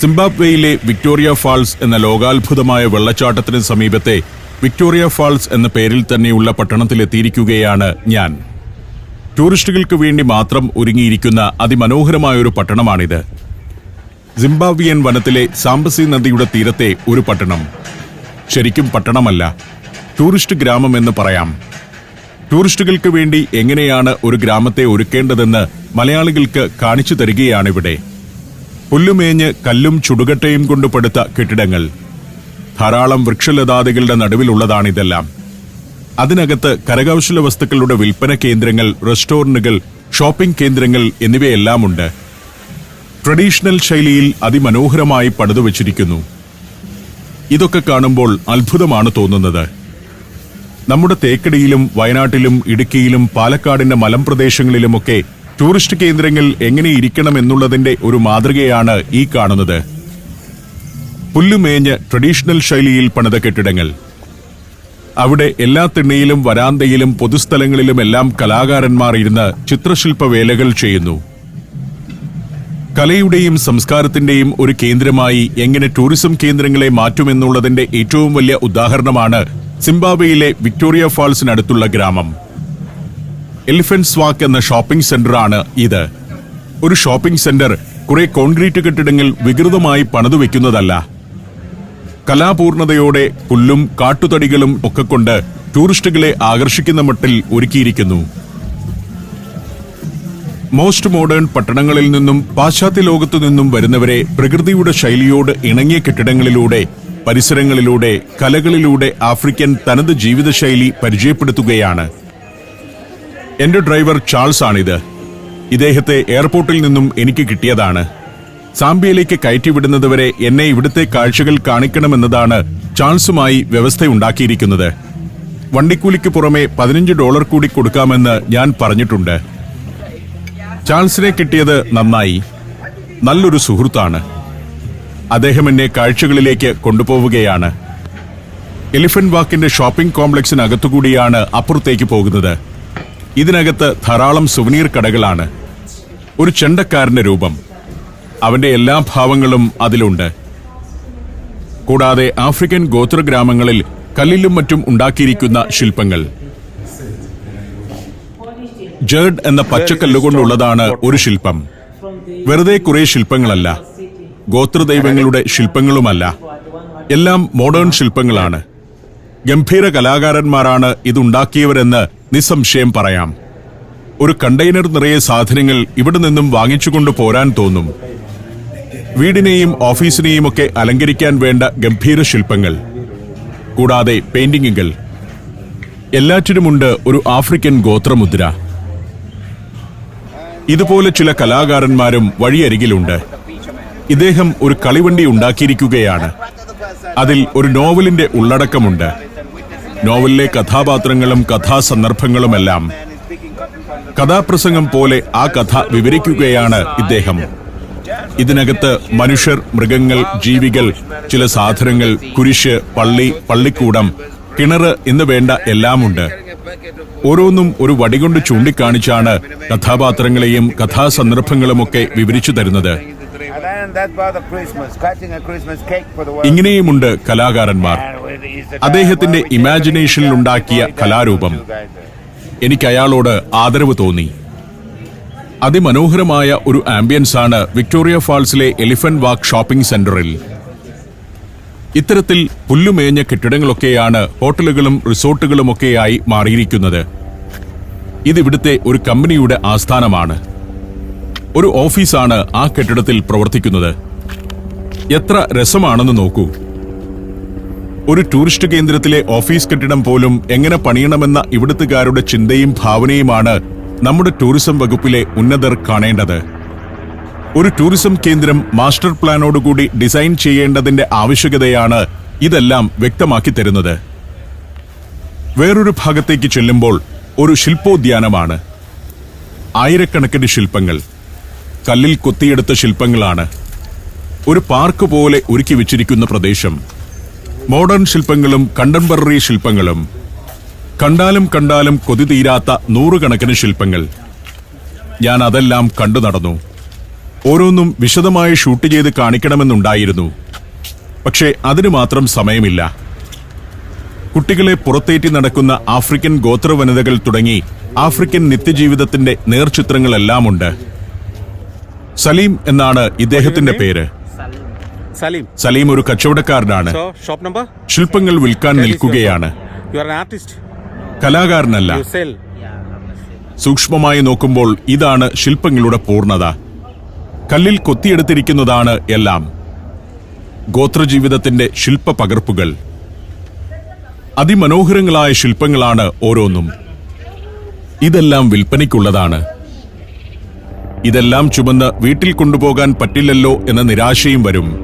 സിംബാബ്വേയിലെ Victoria false എന്ന ലോകാത്ഭുതമായ വെള്ളച്ചാട്ടത്തിന് സമീപത്തെ Victoria false എന്ന പേരിൽ തന്നെയുള്ള പട്ടണത്തിലെത്തിയിരിക്കുകയാണ് ഞാൻ. ടൂറിസ്റ്റുകൾക്ക് വേണ്ടി മാത്രം ഒരുങ്ങിയിരിക്കുന്ന അതിമനോഹരമായ ഒരു പട്ടണമാണിത്. സിംബാബ്വിയൻ വനത്തിലെ സാംബസി നദിയുടെ തീരത്തെ ഒരു പട്ടണം. ശരിക്കും പട്ടണമല്ല ടൂറിസ്റ്റ് ഗ്രാമം എന്ന് പറയാം. ടൂറിസ്റ്റുകൾക്ക് വേണ്ടി എങ്ങനെയാണ് ഒരു ഗ്രാമത്തെ ഒരുക്കേണ്ടതെന്ന് മലയാളികൾക്ക് കാണിച്ചു തരികയാണിവിടെ. പുല്ലുമേഞ്ഞ് കല്ലും ചുടുകട്ടയും കൊണ്ട് പടുത്ത കെട്ടിടങ്ങൾ. ധാരാളം വൃക്ഷലതാദികളുടെ നടുവിലുള്ളതാണിതെല്ലാം. അതിനകത്ത് കരകൗശല വസ്തുക്കളുടെ വിൽപ്പന കേന്ദ്രങ്ങൾ റെസ്റ്റോറന്റുകൾ ഷോപ്പിംഗ് കേന്ദ്രങ്ങൾ എന്നിവയെല്ലാം ഉണ്ട് ട്രഡീഷണൽ ശൈലിയിൽ അതിമനോഹരമായി പണിതു വച്ചിരിക്കുന്നു. ഇതൊക്കെ കാണുമ്പോൾ അത്ഭുതമാണ് തോന്നുന്നത്. നമ്മുടെ തേക്കടിയിലും വയനാട്ടിലും ഇടുക്കിയിലും പാലക്കാടിന്റെ മലമ്പ്രദേശങ്ങളിലുമൊക്കെ ടൂറിസ്റ്റ് കേന്ദ്രങ്ങൾ എങ്ങനെ ഇരിക്കണം എന്നുള്ളതിന്റെ ഒരു മാതൃകയാണ് ഈ കാണുന്നത്. പുല്ലുമേഞ്ഞ് ട്രഡീഷണൽ ശൈലിയിൽ പണിത കെട്ടിടങ്ങൾ. അവിടെ എല്ലാ തിണ്ണയിലും വരാന്തയിലും പൊതുസ്ഥലങ്ങളിലുമെല്ലാം കലാകാരന്മാർ ഇരുന്ന് ചിത്രശില്പ വേലകൾ ചെയ്യുന്നു. കലയുടെയും സംസ്കാരത്തിന്റെയും ഒരു കേന്ദ്രമായി എങ്ങനെ ടൂറിസം കേന്ദ്രങ്ങളെ മാറ്റുമെന്നുള്ളതിന്റെ ഏറ്റവും വലിയ ഉദാഹരണമാണ് സിംബാബ്വേയിലെ വിക്ടോറിയ ഫാൾസിനടുത്തുള്ള ഗ്രാമം. എലിഫന്റ് വാക്ക് എന്ന ഷോപ്പിംഗ് സെന്റർ ആണ് ഇത്. ഒരു ഷോപ്പിംഗ് സെന്റർ കുറെ കോൺക്രീറ്റ് കെട്ടിടങ്ങൾ വികൃതമായി പണിതു വെക്കുന്നതല്ല. കലാപൂർണതയോടെ പുല്ലും കാട്ടുതടികളും ഒക്കെ കൊണ്ട് ടൂറിസ്റ്റുകളെ ആകർഷിക്കുന്ന മട്ടിൽ ഒരുക്കിയിരിക്കുന്നു. മോസ്റ്റ് മോഡേൺ പട്ടണങ്ങളിൽ നിന്നും പാശ്ചാത്യ ലോകത്തു നിന്നും വരുന്നവരെ പ്രകൃതിയുടെ ശൈലിയോട് ഇണങ്ങിയ കെട്ടിടങ്ങളിലൂടെ പരിസരങ്ങളിലൂടെ കലകളിലൂടെ ആഫ്രിക്കൻ തനത് ജീവിതശൈലി പരിചയപ്പെടുത്തുകയാണ്. എന്റെ ഡ്രൈവർ ചാൾസ് ആണിത് ഇദ്ദേഹത്തെ എയർപോർട്ടിൽ നിന്നും എനിക്ക് കിട്ടിയതാണ്. സാംബിയയിലേക്ക് കയറ്റിവിടുന്നതുവരെ എന്നെ ഇവിടുത്തെ കാഴ്ചകൾ കാണിക്കണമെന്നതാണ് ചാൾസുമായി വ്യവസ്ഥയുണ്ടാക്കിയിരിക്കുന്നത്. വണ്ടിക്കൂലിക്ക് പുറമെ പതിനഞ്ച് ഡോളർ കൂടി കൊടുക്കാമെന്ന് ഞാൻ പറഞ്ഞിട്ടുണ്ട്. ചാൾസിനെ കിട്ടിയത് നന്നായി. നല്ലൊരു സുഹൃത്താണ്. അദ്ദേഹം എന്നെ കാഴ്ചകളിലേക്ക് കൊണ്ടുപോവുകയാണ്. എലിഫന്റ് വാക്കിന്റെ ഷോപ്പിംഗ് കോംപ്ലക്സിനകത്തുകൂടിയാണ് അപ്പുറത്തേക്ക് പോകുന്നത്. ഇതിനകത്ത് ധാരാളം സുവനീർ കടകളാണ്. ഒരു ചെണ്ടക്കാരന്റെ രൂപം. അവന്റെ എല്ലാ ഭാവങ്ങളും അതിലുണ്ട്. കൂടാതെ ആഫ്രിക്കൻ ഗോത്രഗ്രാമങ്ങളിൽ കല്ലിലും മറ്റും ഉണ്ടാക്കിയിരിക്കുന്ന ശില്പങ്ങൾ. ജേർഡ് എന്ന പച്ചക്കല്ലുകൊണ്ടുള്ളതാണ് ഒരു ശില്പം. വെറുതെ കുറെ ശില്പങ്ങളല്ല. ഗോത്രദൈവങ്ങളുടെ ശില്പങ്ങളുമല്ല. എല്ലാം മോഡേൺ ശില്പങ്ങളാണ്. ഗംഭീര കലാകാരന്മാരാണ് ഇതുണ്ടാക്കിയവരെന്ന് നിസ്സംശയം പറയാം. ഒരു കണ്ടെയ്നർ നിറയെ സാധനങ്ങൾ ഇവിടെ നിന്നും വാങ്ങിച്ചുകൊണ്ട് പോരാൻ തോന്നും. വീടിനെയും ഓഫീസിനെയും ഒക്കെ അലങ്കരിക്കാൻ വേണ്ട ഗംഭീര ശില്പങ്ങൾ കൂടാതെ പെയിന്റിങ്ങുകൾ. എല്ലാറ്റിനുമുണ്ട് ഒരു ആഫ്രിക്കൻ ഗോത്രമുദ്ര. ഇതുപോലെ ചില കലാകാരന്മാരും വഴിയരികിലുണ്ട്. ഇദ്ദേഹം ഒരു കളിവണ്ടി ഉണ്ടാക്കിയിരിക്കുകയാണ്. അതിൽ ഒരു നോവലിന്റെ ഉള്ളടക്കമുണ്ട്. നോവലിലെ കഥാപാത്രങ്ങളും കഥാസന്ദർഭങ്ങളുമെല്ലാം കഥാപ്രസംഗം പോലെ ആ കഥ വിവരിക്കുകയാണ് ഇദ്ദേഹം. ഇതിനകത്ത് മനുഷ്യർ മൃഗങ്ങൾ ജീവികൾ ചില സാധനങ്ങൾ കുരിശ് പള്ളി പള്ളിക്കൂടം കിണറ് എന്ന് വേണ്ട എല്ലാമുണ്ട്. ഓരോന്നും ഒരു വടികൊണ്ട് ചൂണ്ടിക്കാണിച്ചാണ് കഥാപാത്രങ്ങളെയും കഥാസന്ദർഭങ്ങളുമൊക്കെ വിവരിച്ചു തരുന്നത്. ഇങ്ങനെയുമുണ്ട് കലാകാരന്മാർ. അദ്ദേഹത്തിന്റെ ഇമാജിനേഷനിൽ ഉണ്ടാക്കിയ കലാരൂപം. എനിക്ക് അയാളോട് ആദരവ് തോന്നി. അതിമനോഹരമായ ഒരു ആംബിയൻസ് ആണ് വിക്ടോറിയ ഫാൾസിലെ എലിഫന്റ് വാക്ക് ഷോപ്പിംഗ് സെന്ററിൽ. ഇത്തരത്തിൽ പുല്ലുമേഞ്ഞ കെട്ടിടങ്ങളൊക്കെയാണ് ഹോട്ടലുകളും റിസോർട്ടുകളുമൊക്കെയായി മാറിയിരിക്കുന്നത്. ഇതിവിടുത്തെ ഒരു കമ്പനിയുടെ ആസ്ഥാനമാണ്. ഒരു ഓഫീസാണ് ആ കെട്ടിടത്തിൽ പ്രവർത്തിക്കുന്നത്. എത്ര രസമാണെന്ന് നോക്കൂ. ഒരു ടൂറിസ്റ്റ് കേന്ദ്രത്തിലെ ഓഫീസ് കെട്ടിടം പോലും എങ്ങനെ പണിയണമെന്ന ഇവിടുത്തുകാരുടെ ചിന്തയും ഭാവനയുമാണ് നമ്മുടെ ടൂറിസം വകുപ്പിലെ ഉന്നതർ കാണേണ്ടത്. ഒരു ടൂറിസം കേന്ദ്രം മാസ്റ്റർ പ്ലാനോടുകൂടി ഡിസൈൻ ചെയ്യേണ്ടതിന്റെ ആവശ്യകതയാണ് ഇതെല്ലാം വ്യക്തമാക്കി തരുന്നത്. വേറൊരു ഭാഗത്തേക്ക് ചെല്ലുമ്പോൾ ഒരു ശില്പോദ്യാനമാണ്. ആയിരക്കണക്കിന് ശില്പങ്ങൾ. കല്ലിൽ കൊത്തിയെടുത്ത ശില്പങ്ങളാണ്. ഒരു പാർക്ക് പോലെ ഒരുക്കി വെച്ചിരിക്കുന്ന പ്രദേശം. മോഡേൺ ശില്പങ്ങളും കണ്ടംപററി ശില്പങ്ങളും. കണ്ടാലും കണ്ടാലും കൊതി തീരാത്ത നൂറുകണക്കിന് ശില്പങ്ങൾ. ഞാൻ അതെല്ലാം കണ്ടു നടന്നു. ഓരോന്നും വിശദമായി ഷൂട്ട് ചെയ്ത് കാണിക്കണമെന്നുണ്ടായിരുന്നു. പക്ഷേ അതിനു മാത്രം സമയമില്ല. കുട്ടികളെ പുറത്തേറ്റി നടക്കുന്ന ആഫ്രിക്കൻ ഗോത്ര വനിതകൾ തുടങ്ങി ആഫ്രിക്കൻ നിത്യജീവിതത്തിന്റെ നേർചിത്രങ്ങളെല്ലാമുണ്ട് സലീം എന്നാണ് ഇദ്ദേഹത്തിന്റെ പേര്. സലീം. സലീം ഒരു കച്ചവടക്കാരനാണ്. Shop number? ശില്പങ്ങൾ വിൽക്കാൻ നിൽക്കുകയാണ്. കലാകാരനല്ല. സൂക്ഷ്മമായി നോക്കുമ്പോൾ ഇതാണ് ശില്പങ്ങളുടെ പൂർണത. കല്ലിൽ കൊത്തിയെടുത്തിരിക്കുന്നതാണ് എല്ലാം. ഗോത്രജീവിതത്തിന്റെ ശില്പ പകർപ്പുകൾ. അതിമനോഹരങ്ങളായ ശില്പങ്ങളാണ് ഓരോന്നും. ഇതെല്ലാം വിൽപ്പനയ്ക്കുള്ളതാണ്. ഇതെല്ലാം ചുമന്ന് വീട്ടിൽ കൊണ്ടുപോകാൻ പറ്റില്ലല്ലോ എന്ന നിരാശയും വരും.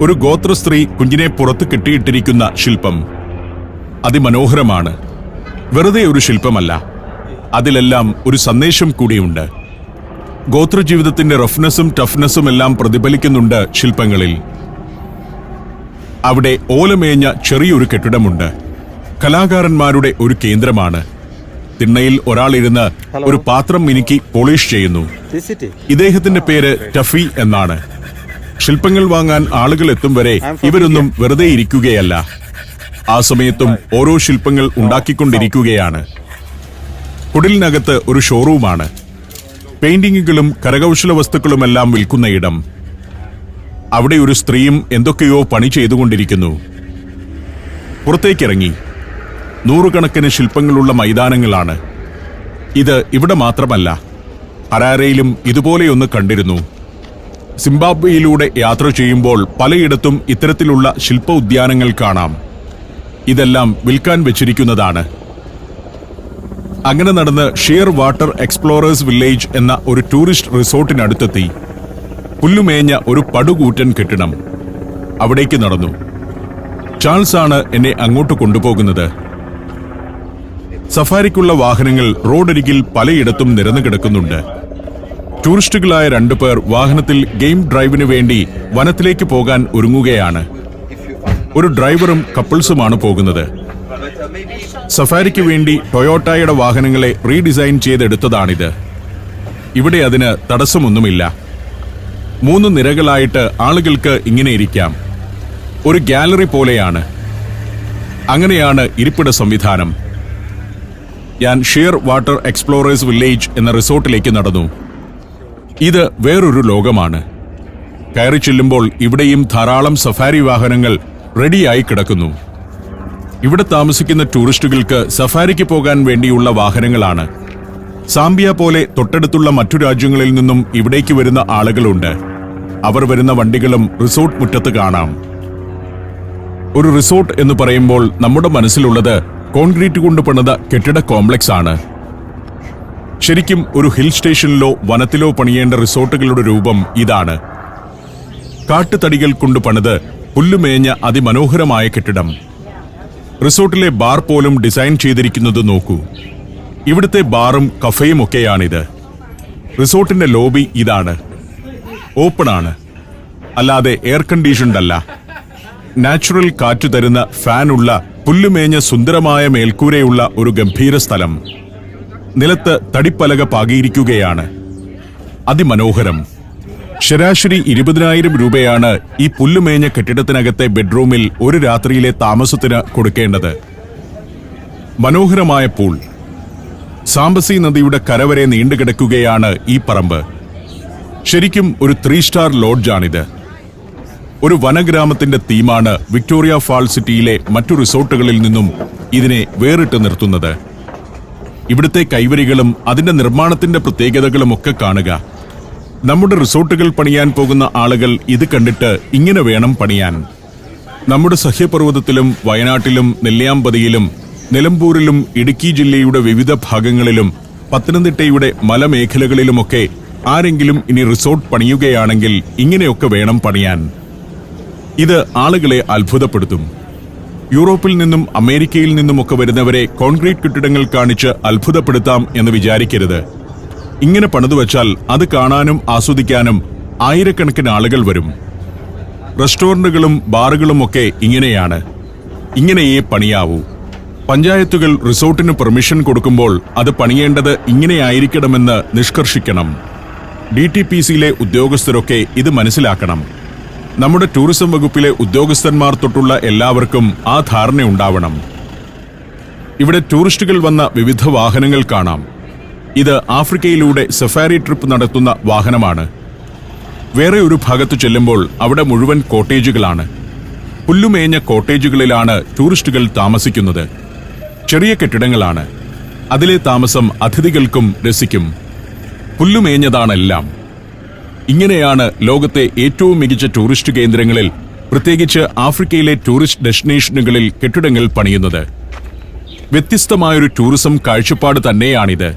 ഒരു ഗോത്ര സ്ത്രീ കുഞ്ഞിനെ പുറത്ത് കെട്ടിയിട്ടിരിക്കുന്ന ശില്പം. അതിമനോഹരമാണ്. വെറുതെ ഒരു ശില്പമല്ല. അതിലെല്ലാം ഒരു സന്ദേശം കൂടിയുണ്ട്. ഗോത്രജീവിതത്തിന്റെ റഫ്നെസ്സും ടഫ്നെസ്സും എല്ലാം പ്രതിഫലിക്കുന്നുണ്ട് ശില്പങ്ങളിൽ. അവിടെ ഓലമേഞ്ഞ ചെറിയൊരു കെട്ടിടമുണ്ട്. കലാകാരന്മാരുടെ ഒരു കേന്ദ്രമാണ്. തിണ്ണയിൽ ഒരാളിരുന്ന് ഒരു പാത്രം മിനുക്കി പോളിഷ് ചെയ്യുന്നു. ഇദ്ദേഹത്തിന്റെ പേര് ടഫി എന്നാണ്. ശില്പങ്ങൾ വാങ്ങാൻ ആളുകൾ എത്തും വരെ ഇവരൊന്നും വെറുതെ ഇരിക്കുകയല്ല. ആ സമയത്തും ഓരോ ശില്പങ്ങൾ ഉണ്ടാക്കിക്കൊണ്ടിരിക്കുകയാണ്. കുടിലിനകത്ത് ഒരു ഷോറൂമാണ്. പെയിന്റിങ്ങുകളും കരകൗശല വസ്തുക്കളുമെല്ലാം വിൽക്കുന്ന ഇടം. അവിടെ ഒരു സ്ത്രീയും എന്തൊക്കെയോ പണി ചെയ്തുകൊണ്ടിരിക്കുന്നു. പുറത്തേക്കിറങ്ങി. നൂറുകണക്കിന് ശില്പങ്ങളുള്ള മൈതാനങ്ങളാണ്. ഇത് ഇവിടെ മാത്രമല്ല ഹരാരയിലും ഇതുപോലെയൊന്ന് കണ്ടിരുന്നു. സിംബാബ്വേയിലൂടെ യാത്ര ചെയ്യുമ്പോൾ പലയിടത്തും ഇത്തരത്തിലുള്ള ശില്പ ഉദ്യാനങ്ങൾ കാണാം. ഇതെല്ലാം വിൽക്കാൻ വെച്ചിരിക്കുന്നതാണ്. അങ്ങനെ നടന്ന് ഷിയർ വാട്ടർ എക്സ്പ്ലോറേഴ്സ് വില്ലേജ് എന്ന ഒരു ടൂറിസ്റ്റ് റിസോർട്ടിനടുത്തെത്തി. പുല്ലുമേഞ്ഞ ഒരു പടുകൂറ്റൻ കെട്ടിടം. അവിടേക്ക് നടന്നു. ചാൾസ് ആണ് എന്നെ അങ്ങോട്ട് കൊണ്ടുപോകുന്നത്. സഫാരിക്കുള്ള വാഹനങ്ങൾ റോഡരികിൽ പലയിടത്തും നിരന്നു കിടക്കുന്നുണ്ട്. ടൂറിസ്റ്റുകളായ രണ്ടുപേർ വാഹനത്തിൽ ഗെയിം ഡ്രൈവിനു വേണ്ടി വനത്തിലേക്ക് പോകാൻ ഒരുങ്ങുകയാണ്. ഒരു ഡ്രൈവറും കപ്പിൾസുമാണ് പോകുന്നത്. സഫാരിക്ക് വേണ്ടി ടൊയോട്ടയുടെ വാഹനങ്ങളെ റീഡിസൈൻ ചെയ്തെടുത്തതാണിത്. ഇവിടെ അതിന് തടസ്സമൊന്നുമില്ല. മൂന്ന് നിരകളായിട്ട് ആളുകൾക്ക് ഇങ്ങനെ ഇരിക്കാം. ഒരു ഗാലറി പോലെയാണ്. അങ്ങനെയാണ് ഇരിപ്പിട സംവിധാനം. ഞാൻ ഷിയർ വാട്ടർ എക്സ്പ്ലോറേഴ്സ് വില്ലേജ് എന്ന റിസോർട്ടിലേക്ക് നടന്നു. ഇത് വേറൊരു ലോകമാണ്. കയറി ചെല്ലുമ്പോൾ ഇവിടെയും ധാരാളം സഫാരി വാഹനങ്ങൾ റെഡിയായി കിടക്കുന്നു. ഇവിടെ താമസിക്കുന്ന ടൂറിസ്റ്റുകൾക്ക് സഫാരിക്ക് പോകാൻ വേണ്ടിയുള്ള വാഹനങ്ങളാണ്. സാംബിയ പോലെ തൊട്ടടുത്തുള്ള മറ്റു രാജ്യങ്ങളിൽ നിന്നും ഇവിടേക്ക് വരുന്ന ആളുകളുണ്ട്. അവർ വരുന്ന വണ്ടികളും റിസോർട്ട് മുറ്റത്ത് കാണാം. ഒരു റിസോർട്ട് എന്ന് പറയുമ്പോൾ നമ്മുടെ മനസ്സിലുള്ളത് കോൺക്രീറ്റ് കൊണ്ട് പണിത കെട്ടിട കോംപ്ലക്സ് ആണ് ശരിക്കും ഒരു ഹിൽ സ്റ്റേഷനിലോ വനത്തിലോ പണിയേണ്ട റിസോർട്ടുകളുടെ രൂപം ഇതാണ്. കാട്ടുതടികൾ കൊണ്ട് പണിത് പുല്ലുമേഞ്ഞ അതിമനോഹരമായ കെട്ടിടം. റിസോർട്ടിലെ ബാർ പോലും ഡിസൈൻ ചെയ്തിരിക്കുന്നത് നോക്കൂ. ഇവിടുത്തെ ബാറും കഫേയും ഒക്കെയാണിത്. റിസോർട്ടിന്റെ ലോബി ഇതാണ്. ഓപ്പൺ ആണ്. അല്ലാതെ എയർ കണ്ടീഷൻഡ് അല്ല. നാച്ചുറൽ കാറ്റ് തരുന്ന ഫാനുള്ള പുല്ലുമേഞ്ഞ സുന്ദരമായ മേൽക്കൂരയുള്ള ഒരു ഗംഭീര സ്ഥലം. നിലത്ത് തടിപ്പലക പാകിയിരിക്കുകയാണ്. അതിമനോഹരം. ശരാശരി ഇരുപതിനായിരം രൂപയാണ് ഈ പുല്ലുമേഞ്ഞ കെട്ടിടത്തിനകത്തെ ബെഡ്റൂമിൽ ഒരു രാത്രിയിലെ താമസത്തിന് കൊടുക്കേണ്ടത്. മനോഹരമായ പൂൾ. സാംബസി നദിയുടെ കരവരെ നീണ്ടുകിടക്കുകയാണ് ഈ പറമ്പ്. ശരിക്കും ഒരു ത്രീ സ്റ്റാർ ലോഡ്ജാണിത്. ഒരു വനഗ്രാമത്തിന്റെ തീമാണ് വിക്ടോറിയ ഫാൾ സിറ്റിയിലെ മറ്റു റിസോർട്ടുകളിൽ നിന്നും ഇതിനെ വേറിട്ട് നിർത്തുന്നത്. ഇവിടുത്തെ കൈവരികളും അതിന്റെ നിർമ്മാണത്തിന്റെ പ്രത്യേകതകളും ഒക്കെ കാണുക. നമ്മുടെ റിസോർട്ടുകൾ പണിയാൻ പോകുന്ന ആളുകൾ ഇത് കണ്ടിട്ട് ഇങ്ങനെ വേണം പണിയാൻ. നമ്മുടെ സഹ്യപർവതത്തിലും വയനാട്ടിലും നെല്ലിയാമ്പതിയിലും നിലമ്പൂരിലും ഇടുക്കി ജില്ലയുടെ വിവിധ ഭാഗങ്ങളിലും പത്തനംതിട്ടയുടെ മലമേഖലകളിലുമൊക്കെ ആരെങ്കിലും ഇനി റിസോർട്ട് പണിയുകയാണെങ്കിൽ ഇങ്ങനെയൊക്കെ വേണം പണിയാൻ. ഇത് ആളുകളെ അത്ഭുതപ്പെടുത്തും. യൂറോപ്പിൽ നിന്നും അമേരിക്കയിൽ നിന്നുമൊക്കെ വരുന്നവരെ കോൺക്രീറ്റ് കെട്ടിടങ്ങൾ കാണിച്ച് അത്ഭുതപ്പെടുത്താം എന്ന് വിചാരിക്കരുത്. ഇങ്ങനെ പണിതുവച്ചാൽ അത് കാണാനും ആസ്വദിക്കാനും ആയിരക്കണക്കിന് ആളുകൾ വരും. റെസ്റ്റോറന്റുകളും ബാറുകളുമൊക്കെ ഇങ്ങനെയാണ്. ഇങ്ങനെയേ പണിയാവൂ. പഞ്ചായത്തുകൾ റിസോർട്ടിന് പെർമിഷൻ കൊടുക്കുമ്പോൾ അത് പണിയേണ്ടത് ഇങ്ങനെയായിരിക്കണമെന്ന് നിഷ്കർഷിക്കണം. ഡി ടി പി സിയിലെ ഉദ്യോഗസ്ഥരൊക്കെ ഇത് മനസ്സിലാക്കണം. നമ്മുടെ ടൂറിസം വകുപ്പിലെ ഉദ്യോഗസ്ഥന്മാർ തൊട്ടുള്ള എല്ലാവർക്കും ആ ധാരണയുണ്ടാവണം ഇവിടെ ടൂറിസ്റ്റുകൾ വന്ന വിവിധ വാഹനങ്ങൾ കാണാം. ഇത് ആഫ്രിക്കയിലൂടെ സഫാരി ട്രിപ്പ് നടത്തുന്ന വാഹനമാണ്. വേറെ ഒരു ഭാഗത്ത് ചെല്ലുമ്പോൾ അവിടെ മുഴുവൻ കോട്ടേജുകളാണ്. പുല്ലുമേഞ്ഞ കോട്ടേജുകളിലാണ് ടൂറിസ്റ്റുകൾ താമസിക്കുന്നത്. ചെറിയ കെട്ടിടങ്ങളാണ്. അതിലെ താമസം അതിഥികൾക്കും രസിക്കും. പുല്ലുമേഞ്ഞതാണെല്ലാം. ഇങ്ങനെയാണ് ലോകത്തെ ഏറ്റവും മികച്ച ടൂറിസ്റ്റ് കേന്ദ്രങ്ങളിൽ പ്രത്യേകിച്ച് ആഫ്രിക്കയിലെ ടൂറിസ്റ്റ് ഡെസ്റ്റിനേഷനുകളിൽ കെട്ടിടങ്ങൾ പണിയുന്നത്. വ്യത്യസ്തമായൊരു ടൂറിസം കാഴ്ചപ്പാട് തന്നെയാണിത്.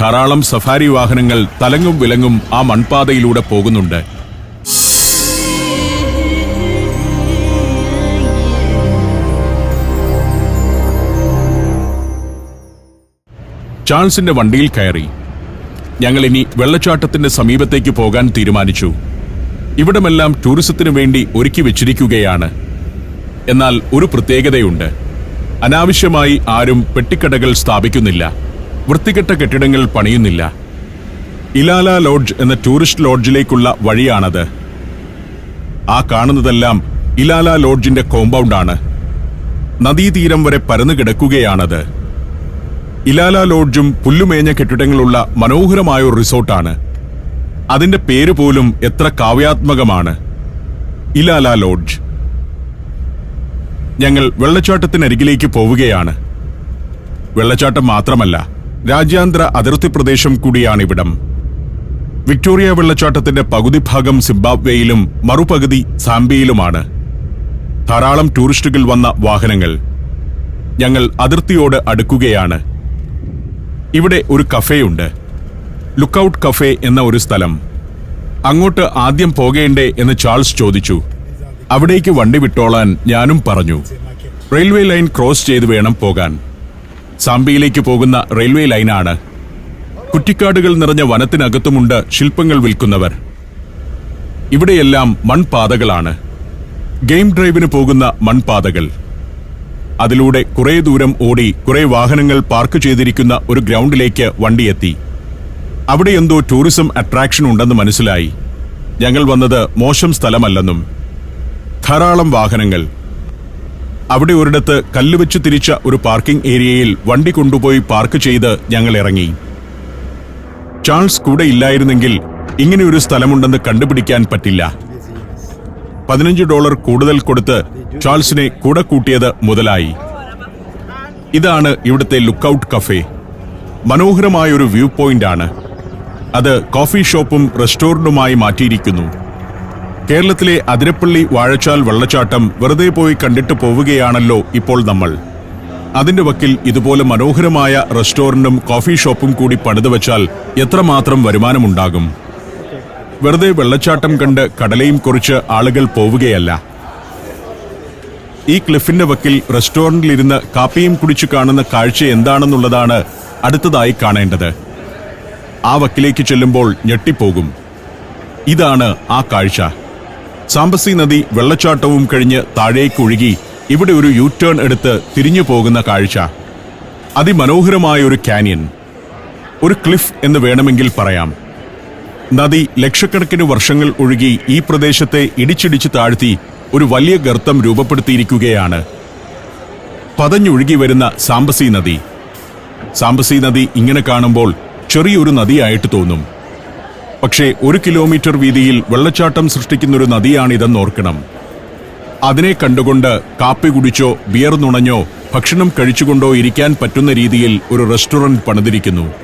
ധാരാളം സഫാരി വാഹനങ്ങൾ തലങ്ങും വിലങ്ങും ആ മൺപാതയിലൂടെ പോകുന്നുണ്ട്. ചാൾസിന്റെ വണ്ടിയിൽ കയറി. ഞങ്ങൾ ഇനി വെള്ളച്ചാട്ടത്തിന്റെ സമീപത്തേക്ക് പോകാൻ തീരുമാനിച്ചു. ഇവിടമെല്ലാം ടൂറിസത്തിനു വേണ്ടി ഒരുക്കി വെച്ചിരിക്കുകയാണ്. എന്നാൽ ഒരു പ്രത്യേകതയുണ്ട്. അനാവശ്യമായി ആരും പെട്ടിക്കടകൾ സ്ഥാപിക്കുന്നില്ല. വൃത്തികെട്ട കെട്ടിടങ്ങൾ പണിയുന്നില്ല. ഇലാല ലോഡ്ജ് എന്ന ടൂറിസ്റ്റ് ലോഡ്ജിലേക്കുള്ള വഴിയാണത്. ആ കാണുന്നതെല്ലാം ഇലാല ലോഡ്ജിന്റെ കോമ്പൗണ്ടാണ്. നദീതീരം വരെ പരന്നു കിടക്കുകയാണത് ഇലാല ലോഡ്ജും പുല്ലുമേഞ്ഞ കെട്ടിടങ്ങളുള്ള മനോഹരമായ ഒരു റിസോർട്ടാണ്. അതിന്റെ പേര് പോലും എത്ര കാവ്യാത്മകമാണ്. ഇലാല ലോഡ്ജ്. ഞങ്ങൾ വെള്ളച്ചാട്ടത്തിനരികിലേക്ക് പോവുകയാണ്. വെള്ളച്ചാട്ടം മാത്രമല്ല രാജ്യാന്തര അതിർത്തി പ്രദേശം കൂടിയാണിവിടം. വിക്ടോറിയ വെള്ളച്ചാട്ടത്തിന്റെ പകുതി ഭാഗം സിംബാബ്വേയിലും മറുപകുതി സാംബിയിലുമാണ്. ധാരാളം ടൂറിസ്റ്റുകൾ വന്ന വാഹനങ്ങൾ. ഞങ്ങൾ അതിർത്തിയോട് അടുക്കുകയാണ്. ഇവിടെ ഒരു കഫേയുണ്ട്. ലുക്കൌട്ട് കഫേ എന്ന ഒരു സ്ഥലം. അങ്ങോട്ട് ആദ്യം പോകേണ്ടേ എന്ന് ചാൾസ് ചോദിച്ചു. അവിടേക്ക് വണ്ടി വിട്ടോളാൻ ഞാനും പറഞ്ഞു. റെയിൽവേ ലൈൻ ക്രോസ് ചെയ്ത് വേണം പോകാൻ. സാംബിയിലേക്ക് പോകുന്ന റെയിൽവേ ലൈനാണ്. കുറ്റിക്കാടുകൾ നിറഞ്ഞ വനത്തിനകത്തുമുണ്ട് ശില്പങ്ങൾ വിൽക്കുന്നവർ. ഇവിടെയെല്ലാം മൺപാതകളാണ്. ഗെയിം ഡ്രൈവിന് പോകുന്ന മൺപാതകൾ. അതിലൂടെ കുറേ ദൂരം ഓടി കുറേ വാഹനങ്ങൾ പാർക്ക് ചെയ്തിരിക്കുന്ന ഒരു ഗ്രൗണ്ടിലേക്ക് വണ്ടിയെത്തി അവിടെ എന്തോ ടൂറിസം അട്രാക്ഷൻ ഉണ്ടെന്ന് മനസ്സിലായി. ഞങ്ങൾ വന്നത് മോശം സ്ഥലമല്ലെന്നും. ധാരാളം വാഹനങ്ങൾ. അവിടെ ഒരിടത്ത് കല്ലുവെച്ച് തിരിച്ച ഒരു പാർക്കിംഗ് ഏരിയയിൽ വണ്ടി കൊണ്ടുപോയി പാർക്ക് ചെയ്ത് ഞങ്ങൾ ഇറങ്ങി. ചാൾസ് കൂടെ ഇല്ലായിരുന്നെങ്കിൽ ഇങ്ങനെയൊരു സ്ഥലമുണ്ടെന്ന് കണ്ടുപിടിക്കാൻ പറ്റില്ല. പതിനഞ്ച് ഡോളർ കൂടുതൽ കൊടുത്ത് ചാൾസിനെ കൂടെ കൂട്ടിയത് മുതലായി. ഇതാണ് ഇവിടുത്തെ ലുക്കൌട്ട് കഫേ. മനോഹരമായ ഒരു വ്യൂ പോയിന്റ് ആണ് അത് കോഫി ഷോപ്പും റെസ്റ്റോറന്റുമായി മാറ്റിയിരിക്കുന്നു. കേരളത്തിലെ അതിരപ്പള്ളി വാഴച്ചാൽ വെള്ളച്ചാട്ടം വെറുതെ പോയി കണ്ടിട്ട് പോവുകയാണല്ലോ ഇപ്പോൾ നമ്മൾ. അതിന്റെ വക്കിൽ ഇതുപോലെ മനോഹരമായ റെസ്റ്റോറന്റും കോഫി ഷോപ്പും കൂടി പണിതുവച്ചാൽ എത്രമാത്രം വരുമാനമുണ്ടാകും? വെറുതെ വെള്ളച്ചാട്ടം കണ്ട് കടലയും കുറിച്ച് ആളുകൾ പോവുകയല്ല. ഈ ക്ലിഫിന്റെ വക്കിൽ റെസ്റ്റോറന്റിലിരുന്ന് കാപ്പിയും കുടിച്ചു കാണുന്ന കാഴ്ച എന്താണെന്നുള്ളതാണ് അടുത്തതായി കാണേണ്ടത്. ആ വക്കിലേക്ക് ചെല്ലുമ്പോൾ ഞെട്ടിപ്പോകും. ഇതാണ് ആ കാഴ്ച. സാമ്പസി നദി വെള്ളച്ചാട്ടവും കഴിഞ്ഞ് താഴേക്ക് ഒഴുകി ഇവിടെ ഒരു യൂ ടേൺ എടുത്ത് തിരിഞ്ഞു പോകുന്ന കാഴ്ച. അതിമനോഹരമായ ഒരു കാനിയൻ. ഒരു ക്ലിഫ് എന്ന് വേണമെങ്കിൽ പറയാം. നദി ലക്ഷക്കണക്കിന് വർഷങ്ങൾ ഒഴുകി ഈ പ്രദേശത്തെ ഇടിച്ചിടിച്ച് താഴ്ത്തി ഒരു വലിയ ഗർത്തം രൂപപ്പെടുത്തിയിരിക്കുകയാണ്. പതഞ്ഞൊഴുകി വരുന്ന സാമ്പസി നദി. സാമ്പസി നദി ഇങ്ങനെ കാണുമ്പോൾ ചെറിയൊരു നദിയായിട്ട് തോന്നും. പക്ഷേ ഒരു കിലോമീറ്റർ വീതിയിൽ വെള്ളച്ചാട്ടം സൃഷ്ടിക്കുന്നൊരു നദിയാണിതെന്ന് ഓർക്കണം. അതിനെ കണ്ടുകൊണ്ട് കാപ്പി കുടിച്ചോ ബിയർ നുണഞ്ഞോ ഭക്ഷണം കഴിച്ചുകൊണ്ടോ ഇരിക്കാൻ പറ്റുന്ന രീതിയിൽ ഒരു റെസ്റ്റോറന്റ് പണിതിരിക്കുന്നു.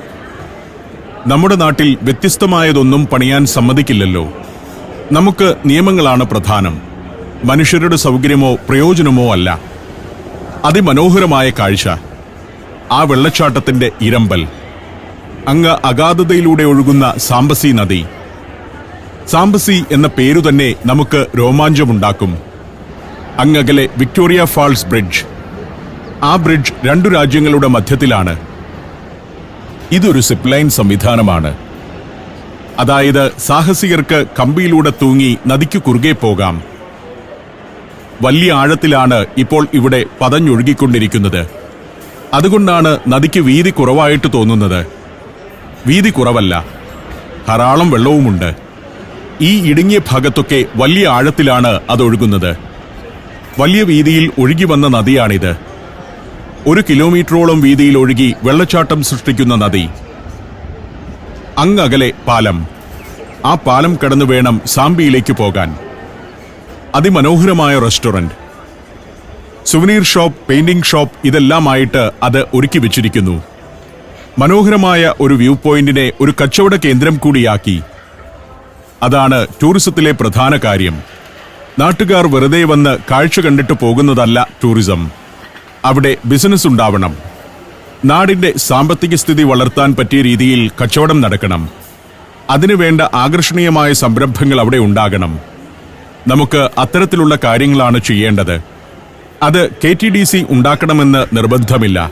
നമ്മുടെ നാട്ടിൽ വ്യത്യസ്തമായതൊന്നും പണിയാൻ സമ്മതിക്കില്ലല്ലോ. നമുക്ക് നിയമങ്ങളാണ് പ്രധാനം. മനുഷ്യരുടെ സൗകര്യമോ പ്രയോജനമോ അല്ല. അതിമനോഹരമായ കാഴ്ച. ആ വെള്ളച്ചാട്ടത്തിന്റെ ഇരമ്പൽ. അങ്ങ് അഗാധതയിലൂടെ ഒഴുകുന്ന സാംബസി നദി. സാംബസി എന്ന പേരു തന്നെ നമുക്ക് രോമാഞ്ചമുണ്ടാക്കും. അങ്ങകലെ വിക്ടോറിയ ഫാൾസ് ബ്രിഡ്ജ്. ആ ബ്രിഡ്ജ് രണ്ടു രാജ്യങ്ങളുടെ മധ്യത്തിലാണ്. ഇതൊരു സിപ്ലൈൻ സംവിധാനമാണ്. അതായത് സാഹസികർക്ക് കമ്പിയിലൂടെ തൂങ്ങി നദിക്ക് കുറുകെ പോകാം. വലിയ ആഴത്തിലാണ് ഇപ്പോൾ ഇവിടെ പതഞ്ഞൊഴുകിക്കൊണ്ടിരിക്കുന്നത്. അതുകൊണ്ടാണ് നദിക്ക് വീതി കുറവായിട്ട് തോന്നുന്നത്. വീതി കുറവല്ല. ധാരാളം വെള്ളവുമുണ്ട്. ഈ ഇടുങ്ങിയ ഭാഗത്തൊക്കെ വലിയ ആഴത്തിലാണ് അത് ഒഴുകുന്നത് വലിയ വീതിയിൽ ഒഴുകി വന്ന നദിയാണിത്. ഒരു കിലോമീറ്ററോളം വീതിയിൽ ഒഴുകി വെള്ളച്ചാട്ടം സൃഷ്ടിക്കുന്ന നദി. അങ്ങകലെ പാലം. ആ പാലം കടന്നു വേണം സാമ്പിയിലേക്ക് പോകാൻ. അതിമനോഹരമായ restaurant. Souvenir shop painting shop ഇതെല്ലാമായിട്ട് അത് ഒരുക്കി വെച്ചിരിക്കുന്നു. മനോഹരമായ ഒരു വ്യൂ പോയിന്റിനെ ഒരു കച്ചവട കേന്ദ്രം കൂടിയാക്കി. അതാണ് ടൂറിസത്തിലെ പ്രധാന കാര്യം. നാട്ടുകാർ വെറുതെ വന്ന് കാഴ്ച കണ്ടിട്ട് പോകുന്നതല്ല ടൂറിസം. അവിടെ ബിസിനസ് ഉണ്ടാവണം. നാടിന്റെ സാമ്പത്തിക സ്ഥിതി വളർത്താൻ പറ്റിയ രീതിയിൽ കച്ചവടം നടക്കണം. അതിനുവേണ്ട ആകർഷണീയമായ സംരംഭങ്ങൾ അവിടെ ഉണ്ടാകണം. നമുക്ക് അത്തരത്തിലുള്ള കാര്യങ്ങളാണ് ചെയ്യേണ്ടത്. അത് കെ ടി ഡി സി ഉണ്ടാക്കണമെന്ന് നിർബന്ധമില്ല.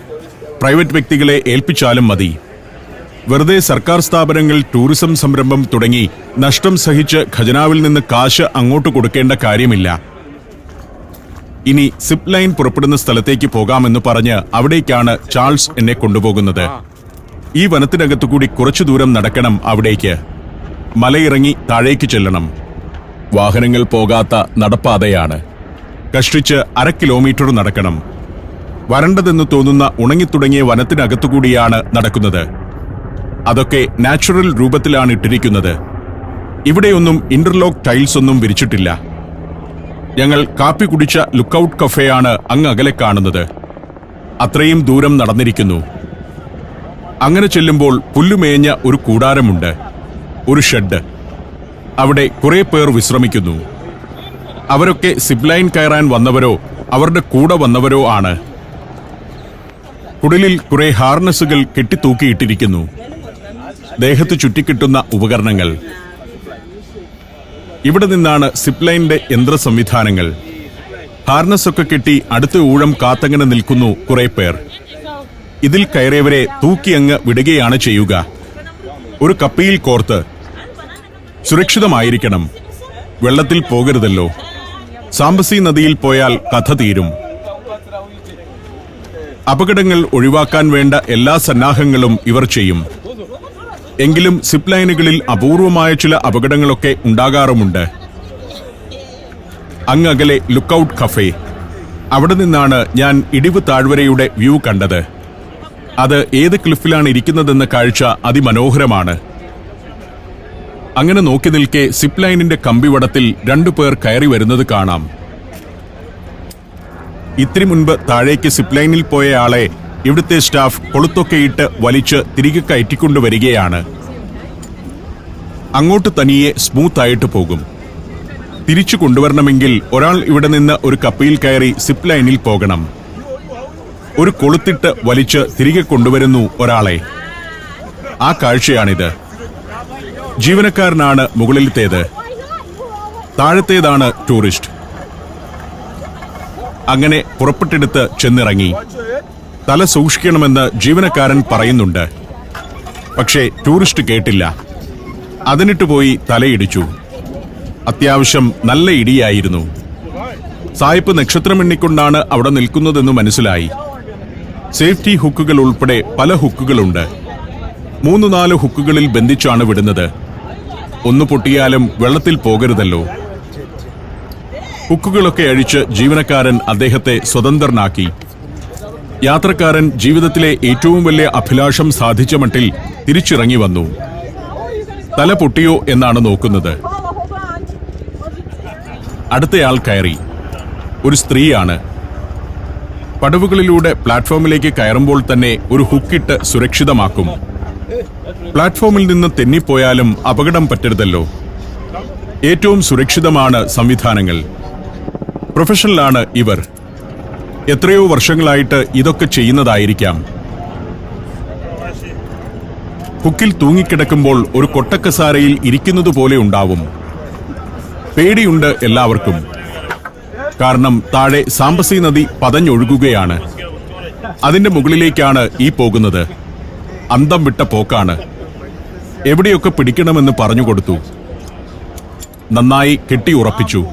പ്രൈവറ്റ് വ്യക്തികളെ ഏൽപ്പിച്ചാലും മതി. വെറുതെ സർക്കാർ സ്ഥാപനങ്ങൾ ടൂറിസം സംരംഭം തുടങ്ങി നഷ്ടം സഹിച്ച് ഖജനാവിൽ നിന്ന് കാശ് അങ്ങോട്ട് കൊടുക്കേണ്ട കാര്യമില്ല. ഇനി സിപ്പ് ലൈൻ പുറപ്പെടുന്ന സ്ഥലത്തേക്ക് പോകാമെന്ന് പറഞ്ഞ് അവിടേക്കാണ് ചാൾസ് എന്നെ കൊണ്ടുപോകുന്നത്. ഈ വനത്തിനകത്തു കൂടി കുറച്ചു ദൂരം നടക്കണം അവിടേക്ക്. മലയിറങ്ങി താഴേക്ക് ചെല്ലണം. വാഹനങ്ങൾ പോകാത്ത നടപ്പാതയാണ്. കഷ്ടിച്ച് അര കിലോമീറ്റർ നടക്കണം. വരണ്ടതെന്ന് തോന്നുന്ന ഉണങ്ങിത്തുടങ്ങിയ വനത്തിനകത്തുകൂടിയാണ് നടക്കുന്നത്. അതൊക്കെ നാച്ചുറൽ രൂപത്തിലാണ് ഇട്ടിരിക്കുന്നത്. ഇവിടെയൊന്നും ഇന്റർലോക്ക് ടൈൽസ് ഒന്നും വിരിച്ചിട്ടില്ല. ഞങ്ങൾ കാപ്പി കുടിച്ച ലുക്കൌട്ട് കഫേയാണ് അങ്ങ് അകലെ കാണുന്നത്. അത്രയും ദൂരം നടന്നിരിക്കുന്നു. അങ്ങനെ ചെല്ലുമ്പോൾ പുല്ലുമേഞ്ഞ ഒരു കൂടാരമുണ്ട്. ഒരു ഷെഡ്. അവിടെ കുറേ പേർ വിശ്രമിക്കുന്നു. അവരൊക്കെ സിപ്ലൈൻ കയറാൻ വന്നവരോ അവരുടെ കൂടെ വന്നവരോ ആണ്. കുടിലിൽ കുറെ ഹാർനസുകൾ കെട്ടിത്തൂക്കിയിട്ടിരിക്കുന്നു. ദേഹത്ത് ചുറ്റിക്കിട്ടുന്ന ഉപകരണങ്ങൾ. ഇവിടെ നിന്നാണ് സിപ്ലൈനിന്റെ യന്ത്ര സംവിധാനങ്ങൾ ഹാർനസൊക്കെ കെട്ടി അടുത്ത ഊഴം കാത്തങ്ങനെ നിൽക്കുന്നു കുറെ പേർ. ഇതിൽ കയറിയവരെ തൂക്കി അങ്ങ് വിടുകയാണ് ചെയ്യുക. ഒരു കപ്പിയിൽ കോർത്ത് സുരക്ഷിതമായിരിക്കണം. വെള്ളത്തിൽ പോകരുതല്ലോ. സാംബസി നദിയിൽ പോയാൽ കഥ തീരും. അപകടങ്ങൾ ഒഴിവാക്കാൻ വേണ്ട എല്ലാ സന്നാഹങ്ങളും ഇവർ ചെയ്യും. എങ്കിലും സിപ്പ് ലൈനുകളിൽ അപൂർവമായ ചില അപകടങ്ങളൊക്കെ ഉണ്ടാകാറുമുണ്ട്. അങ്ങകലെ ലുക്കൌട്ട് കഫേ. അവിടെ നിന്നാണ് ഞാൻ ഇടിവ് താഴ്വരയുടെ വ്യൂ കണ്ടത്. അത് ഏത് ക്ലിഫിലാണ് ഇരിക്കുന്നതെന്ന കാഴ്ച അതിമനോഹരമാണ്. അങ്ങനെ നോക്കി നിൽക്കെ സിപ്പ് ലൈനിന്റെ കമ്പിവടത്തിൽ രണ്ടു പേർ കയറി വരുന്നത് കാണാം. ഇത്തിരി മുൻപ് താഴേക്ക് സിപ്പ് ലൈനിൽ പോയ ആളെ ഇവിടുത്തെ സ്റ്റാഫ് കൊളുത്തൊക്കെയിട്ട് വലിച്ച് തിരികെ കയറ്റിക്കൊണ്ടുവരികയാണ്. അങ്ങോട്ട് തനിയെ സ്മൂത്ത് ആയിട്ട് പോകും. തിരിച്ചു കൊണ്ടുവരണമെങ്കിൽ ഒരാൾ ഇവിടെ നിന്ന് ഒരു കപ്പയിൽ കയറി സിപ്പ് ലൈനിൽ പോകണം. ഒരു കൊളുത്തിട്ട് വലിച്ച് തിരികെ കൊണ്ടുവരുന്നു ഒരാളെ. ആ കാഴ്ചയാണിത്. ജീവനക്കാരനാണ് മുകളിലത്തേത്. താഴത്തേതാണ് ടൂറിസ്റ്റ്. അങ്ങനെ പുറപ്പെട്ടെടുത്ത് ചെന്നിറങ്ങി. തല സൂക്ഷിക്കണമെന്ന് ജീവനക്കാരൻ പറയുന്നുണ്ട്. പക്ഷേ ടൂറിസ്റ്റ് കേട്ടില്ല. അതിനിട്ട് പോയി തലയിടിച്ചു. അത്യാവശ്യം നല്ല ഇടിയായിരുന്നു. സായിപ്പ് നക്ഷത്രമെണ്ണിക്കൊണ്ടാണ് അവിടെ നിൽക്കുന്നതെന്ന് മനസ്സിലായി. സേഫ്റ്റി ഹുക്കുകൾ ഉൾപ്പെടെ പല ഹുക്കുകളുണ്ട്. മൂന്ന് നാല് ഹുക്കുകളിൽ ബന്ധിച്ചാണ് വിടുന്നത്. ഒന്ന് പൊട്ടിയാലും വെള്ളത്തിൽ പോകരുതല്ലോ. ഹുക്കുകളൊക്കെ അഴിച്ച് ജീവനക്കാരൻ അദ്ദേഹത്തെ സ്വതന്ത്രനാക്കി. യാത്രക്കാരൻ ജീവിതത്തിലെ ഏറ്റവും വലിയ അഭിലാഷം സാധിച്ച മട്ടിൽ തിരിച്ചിറങ്ങി വന്നു. തല പൊട്ടിയോ എന്നാണ് നോക്കുന്നത്. അടുത്തയാൾ കയറി. ഒരു സ്ത്രീയാണ്. പടവുകളിലൂടെ പ്ലാറ്റ്ഫോമിലേക്ക് കയറുമ്പോൾ തന്നെ ഒരു ഹുക്കിട്ട് സുരക്ഷിതമാക്കും. പ്ലാറ്റ്ഫോമിൽ നിന്ന് തെന്നിപ്പോയാലും അപകടം പറ്റരുതല്ലോ. ഏറ്റവും സുരക്ഷിതമാണ് സംവിധാനങ്ങൾ. പ്രൊഫഷണലാണ് ഇവർ. എത്രയോ വർഷങ്ങളായിട്ട് ഇതൊക്കെ ചെയ്യുന്നതായിരിക്കാം. ഹുക്കിൽ തൂങ്ങിക്കിടക്കുമ്പോൾ ഒരു കൊട്ടക്കസാരയിൽ ഇരിക്കുന്നതുപോലെ ഉണ്ടാവും. പേടിയുണ്ട് എല്ലാവർക്കും. കാരണം താഴെ സാമ്പസി നദി പതഞ്ഞൊഴുകുകയാണ്. അതിന്റെ മുകളിലേക്കാണ് ഈ പോകുന്നത്. അന്തം വിട്ട പോക്കാണ്. എവിടെയൊക്കെ പിടിക്കണമെന്ന് പറഞ്ഞു കൊടുത്തു. നന്നായി കെട്ടിയുറപ്പിച്ചു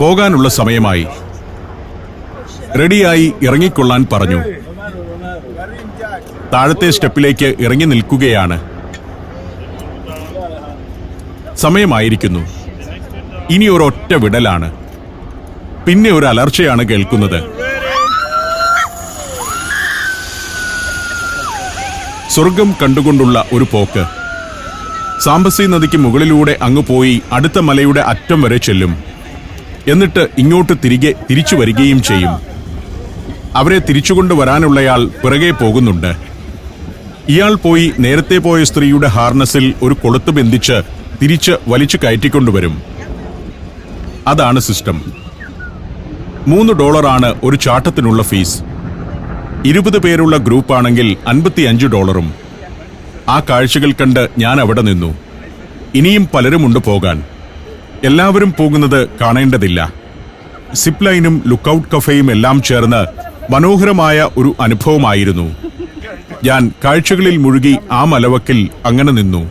പോകാനുള്ള സമയമായി. റെഡിയായി ഇറങ്ങിക്കൊള്ളാൻ പറഞ്ഞു. താഴത്തെ സ്റ്റെപ്പിലേക്ക് ഇറങ്ങി നിൽക്കുകയാണ്. സമയമായിരിക്കുന്നു. ഇനി ഒരൊറ്റ വിടലാണ്. പിന്നെ ഒരു അലർച്ചയാണ് കേൾക്കുന്നത്. സ്വർഗം കണ്ടുകൊണ്ടുള്ള ഒരു പോക്ക്. സാംബസി നദിക്ക് മുകളിലൂടെ അങ്ങ് പോയി അടുത്ത മലയുടെ അറ്റം വരെ ചെല്ലും. എന്നിട്ട് ഇങ്ങോട്ട് തിരികെ തിരിച്ചു വരികയും ചെയ്യും. അവരെ തിരിച്ചുകൊണ്ടുവരാനുള്ളയാൾ പിറകെ പോകുന്നുണ്ട്. ഇയാൾ പോയി നേരത്തെ പോയ സ്ത്രീയുടെ ഹാർനസിൽ ഒരു കൊളുത്ത് ബന്ധിച്ച് തിരിച്ച് വലിച്ചു കയറ്റിക്കൊണ്ടുവരും. അതാണ് സിസ്റ്റം. മൂന്ന് ഡോളറാണ് ഒരു ചാട്ടത്തിനുള്ള ഫീസ്. ഇരുപത് പേരുള്ള ഗ്രൂപ്പാണെങ്കിൽ അൻപത്തിയഞ്ച് ഡോളറും. ആ കാഴ്ചകൾ കണ്ട് ഞാൻ അവിടെ നിന്നു. ഇനിയും പലരുമുണ്ട് പോകാൻ. എല്ലാവരും പോകുന്നത് കാണേണ്ടതില്ല. സിപ്ലൈനും ലുക്കൌട്ട് കഫേയും എല്ലാം ചേർന്ന് മനോഹരമായ ഒരു അനുഭവമായിരുന്നു. ഞാൻ കാഴ്ചകളിൽ മുഴുകി ആ മലവക്കിൽ അങ്ങനെ നിന്നു.